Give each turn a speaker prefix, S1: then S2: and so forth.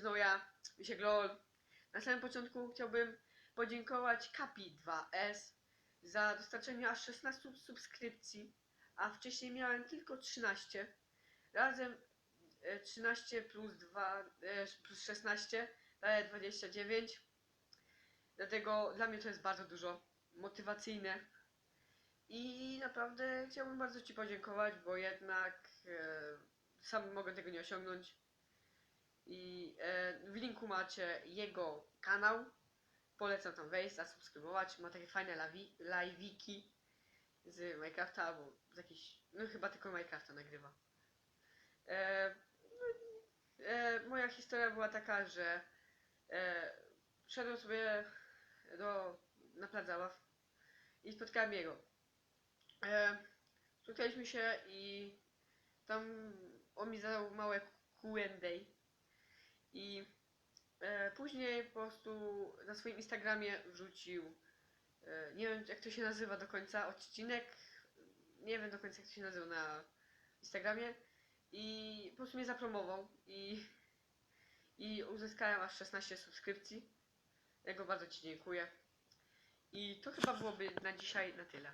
S1: jest znowu ja, Misiek LOL. Na samym początku chciałbym podziękować Kapi2S za dostarczenie aż 16 subskrypcji, a wcześniej miałem tylko 13. Razem e, 13 plus 2 e, plus 16 daje 29. Dlatego dla mnie to jest bardzo dużo motywacyjne. I naprawdę chciałbym bardzo Ci podziękować, bo jednak e, sam mogę tego nie osiągnąć. I e, w linku macie jego kanał. Polecam tam wejść, zasubskrybować. Ma takie fajne live'iki z Minecrafta albo z jakichś. No chyba tylko Minecrafta nagrywa. E, no, e, moja historia była taka, że szedłem sobie do, na plac zabaw i spotkałem jego. E, spotkaliśmy się i tam on mi zadał małe Q&A i e, później po prostu na swoim Instagramie wrzucił e, nie wiem jak to się nazywa do końca odcinek nie wiem do końca jak to się nazywa na Instagramie i po prostu mnie zapromował i i uzyskałem aż 16 subskrypcji. Ja go bardzo Ci dziękuję. I to chyba byłoby na dzisiaj na tyle.